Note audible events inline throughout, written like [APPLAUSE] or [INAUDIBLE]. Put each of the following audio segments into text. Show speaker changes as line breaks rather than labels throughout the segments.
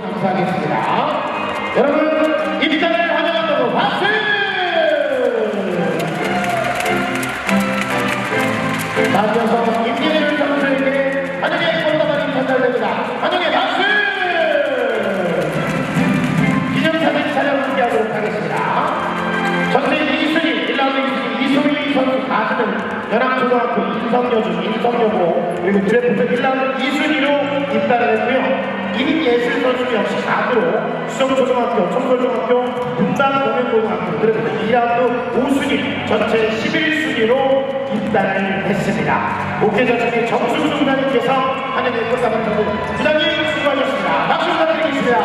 감사하겠습니다. 여러분 입단을 환영한다고 박수! 다이어서 임진희를 선수에게 환영의 꽃다발이 전달됩니다. 환영의 박수! 기념사진 촬영 함께하도록 하겠습니다. 전체 2순위, 1라운드 2순위 이소희 선수 가수는 연합초등학교 인성여중, 인성여고 그리고 드래프트 1라운드 2순위로 입단을 했고요. 임예슬 선수 역시 가수로 수성초등학교, 청솔중학교, 분당공연고등학교 드래프트 2라운드 5순위, 전체 11순위로 입단을 했습니다. 목회자중에 정수수 부장님께서 한해의 꽃다발 전부 부장님 수고하셨습니다. 박수 부탁드리겠습니다.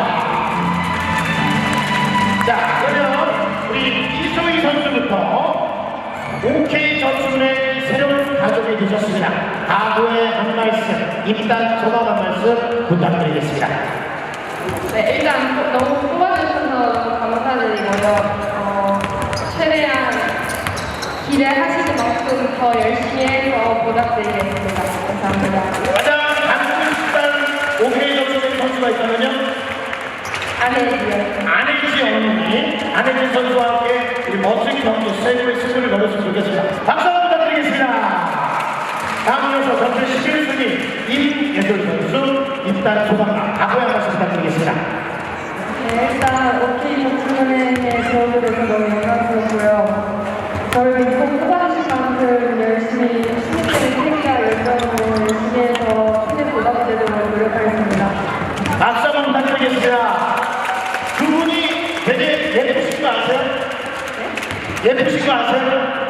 자, 그러면 우리 이소희 선수부터 OK 전술의 새로운 가족이 되셨습니다. 각오의 한 말씀, 입단 소감 한 말씀 부탁드리겠습니다.
네, 일단 너무 뽑아주셔서 감사드리고요. 어, 최대한 기대하시는 만큼 더 열심히 해서 보답드리겠습니다. 감사합니다.
가장 닮고 싶다는 OK 전술의 선수가 있다면요?
안해주세요.
안혜지 어머니, 안혜지 선수와 함께 우리 멋진 경기 승부를 거뒀으면 좋겠습니다. 박수 한번 부탁드리겠습니다. 이어서 전체 11순위 임예솔 선수 입단 소감 각오의 한 말씀 부탁드리겠습니다.
네, 일단 오케이 정치은행에 들어오게 돼서 너무 영광스럽고요. 저를 믿고 뽑아주신 만큼 열심히 신입들의 책임과 열정으로 열심히 해서 신입 보답되도록 노력하겠습니다.
박수 한번 부탁드리겠습니다. 두 분이 되게 예쁘신 거 아세요? 예쁘신 거 아세요?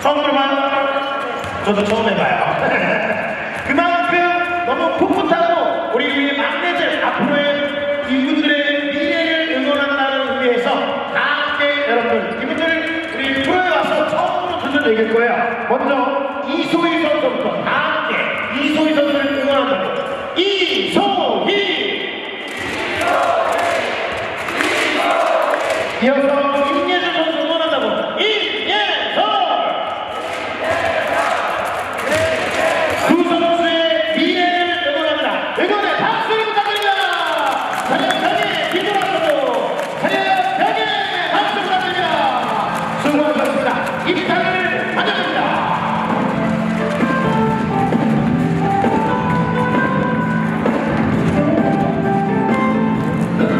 처음 들어봐요? 저도 처음 해봐요. [LAUGHS] 그만큼 너무 풋풋하고 우리 막내들 앞으로의 이분들의 미래를 응원한다는 의미에서 다 함께 여러분들 이분들 우리 프로에 와서 처음으로 듣는 얘기일 거예요. 먼저 이소희 선수부터 다 함께 이소희 선수를 응원한다고 이소희 이어서 임예준 기